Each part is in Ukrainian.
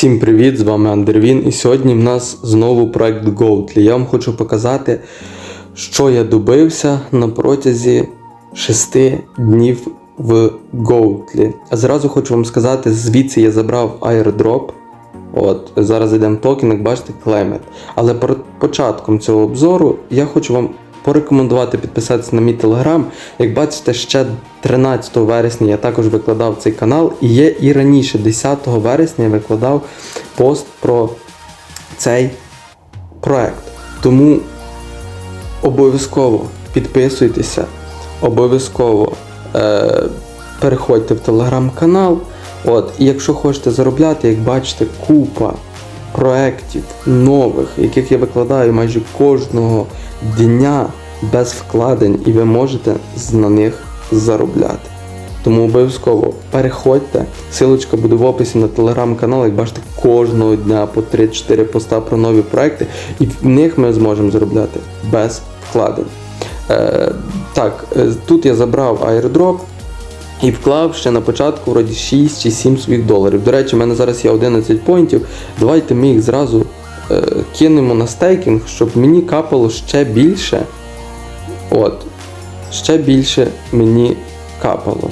Всім привіт! З вами Андервін. І сьогодні в нас знову проект Goatly. Я вам хочу показати, що я добився на протязі 6 днів в Goatly. А зразу хочу вам сказати, звідси я забрав airdrop. От, зараз йдемо в токен, як бачите, клеймет. Але перед початком цього обзору я хочу вам порекомендувати підписатися на мій телеграм. Як бачите, ще 13 вересня я також викладав цей канал, і є і раніше, 10 вересня, я викладав пост про цей проект. Тому обов'язково підписуйтеся, обов'язково е, переходьте в телеграм-канал. От, і якщо хочете заробляти, як бачите, купа проєктів нових, яких я викладаю майже кожного дня без вкладень, і ви можете на них заробляти. Тому обов'язково переходьте. Силочка буде в описі на телеграм-канал. Як бачите, кожного дня по 3-4 поста про нові проекти, і в них ми зможемо заробляти без вкладень. Е, так, е, тут я забрав airdrop і вклав ще на початку вроді 6 чи 7 своїх доларів. До речі, в мене зараз є 11 поінтів. Давайте ми їх зразу кинемо на стейкінг, щоб мені капало ще більше. От, ще більше мені капало.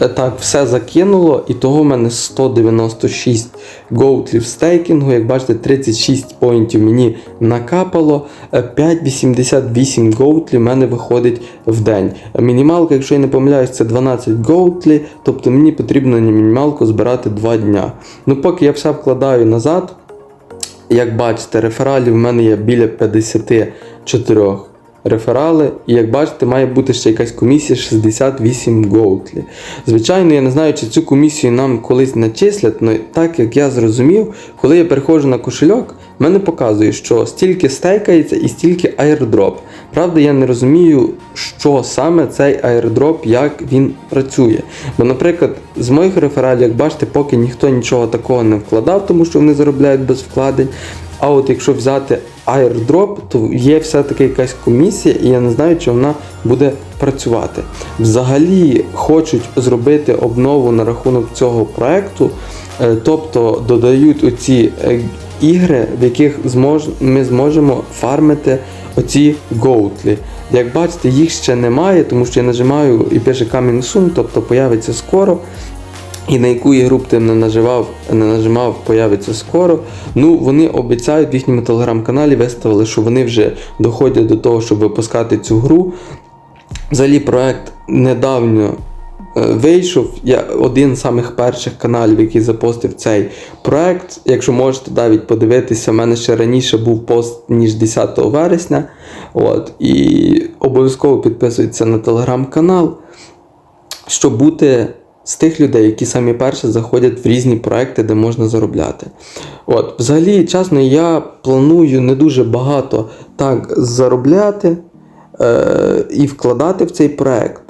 Е, Так, все закинуло, і того в мене 196 гоутлів стейкінгу. Як бачите, 36 поінтів мені накапало. Е, 5,88 гоутлі в мене виходить в день. Мінімалка, якщо я не помиляюсь, це 12 гоутлі, тобто мені потрібно на мінімалку збирати 2 дня. Ну, поки я все вкладаю назад, як бачите, рефералів в мене є біля 54 реферали. І як бачите, має бути ще якась комісія 68 гоутлі. Звичайно, я не знаю, чи цю комісію нам колись начислять, але так як я зрозумів, коли я переходжу на кошельок, мене показує, що стільки стейкається і стільки airdrop. Правда, я не розумію, що саме цей airdrop, як він працює. Бо, наприклад, з моїх рефералів, як бачите, поки ніхто нічого такого не вкладав, тому що вони заробляють без вкладень. А от якщо взяти airdrop, то є все-таки якась комісія, і я не знаю, чи вона буде працювати. Взагалі хочуть зробити обнову на рахунок цього проекту, е, тобто додають оці е, ігри, в яких ми зможемо фармити оці Goatly. Як бачите, їх ще немає, тому що я нажимаю і пише Coming soon, тобто появиться скоро. І на яку ігру б ти не наживав, не нажимав, появиться скоро. Ну, вони обіцяють в їхньому телеграм-каналі виставили, що вони вже доходять до того, щоб випускати цю гру. Взагалі, проект недавно е, вийшов. Я один з самих перших каналів, який запостив цей проект. Якщо можете навіть подивитися, в мене ще раніше був пост ніж 10 вересня. От, і обов'язково підписуйтесь на телеграм-канал, щоб бути з тих людей, які самі перші заходять в різні проекти, де можна заробляти. От, взагалі, чесно, я планую не дуже багато так заробляти е, і вкладати в цей проект.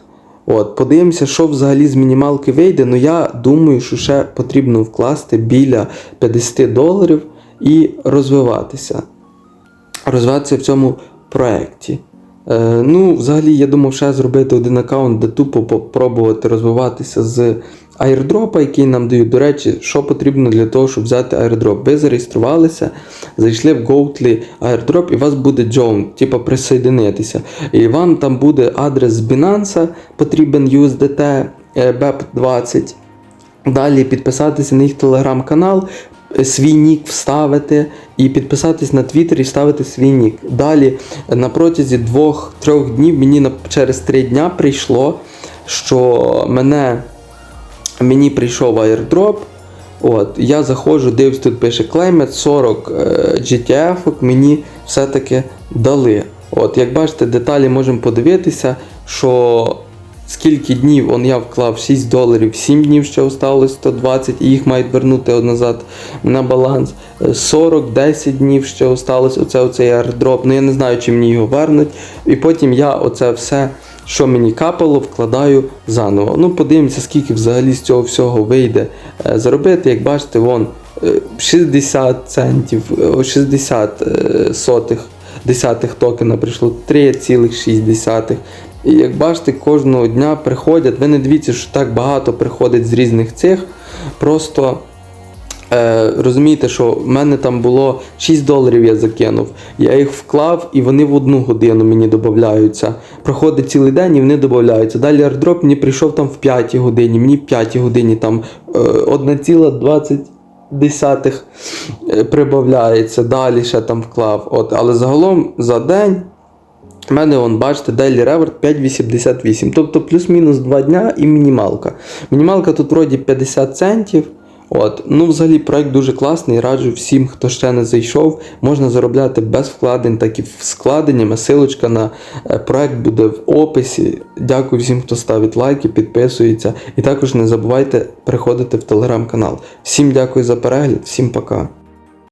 От, подивимося, що взагалі з мінімалки вийде. Ну я думаю, що ще потрібно вкласти біля 50 доларів і розвиватися. Розвиватися в цьому проєкті. Е, ну, взагалі, я думав ще зробити один аккаунт, де тупо попробувати розвиватися з airdrop, який нам дають. До речі, що потрібно для того, щоб взяти airdrop. Ви зареєструвалися, зайшли в Goatly airdrop і у вас буде Join, типу присоединитися. І вам там буде адрес з Binance, потрібен USDT е, BEP20. Далі підписатися на їх телеграм-канал, свій нік вставити і підписатись на Твіттер і вставити свій нік. Далі е, на протязі 2-3 днів мені через 3 дня прийшло, що мене, мені прийшов airdrop. От, я заходжу, дивлюсь, тут пише Claimed 40 е, GTF мені все-таки дали. От, як бачите, деталі можемо подивитися, що скільки днів он я вклав 6 доларів, 7 днів ще осталось 120 і їх мають вернути назад на баланс. Е, 40, 10 днів ще осталось оце, оцей airdrop. Ну я не знаю, чи мені його вернуть. І потім я оце все, що мені капало, вкладаю заново. Ну, подивимося, скільки взагалі з цього всього вийде е, заробити. Як бачите, вон е, 60 центів, е, 60 е, сотих десятих токена прийшло 3,6. І як бачите, кожного дня приходять. Ви не дивіться, що так багато приходить з різних цих. Просто Е, розумієте, що в мене там було 6 доларів я закинув. Я їх вклав і вони в одну годину мені додаються. Проходить цілий день і вони додаються. Далі airdrop мені прийшов там в 5 годині, мені в 5 годині там е, 1,20 десятих е, прибавляється, далі ще там вклав. От, але загалом за день у мене, вон, бачите, Daily Revert 5,88. Тобто плюс-мінус 2 дня і мінімалка. Мінімалка тут вроді 50 центів. От, ну взагалі проект дуже класний. Раджу всім, хто ще не зайшов, можна заробляти без вкладень, так і з вкладеннями. Силочка на е, проект буде в описі. Дякую всім, хто ставить лайки, підписується. І також не забувайте приходити в телеграм-канал. Всім дякую за перегляд, всім пока.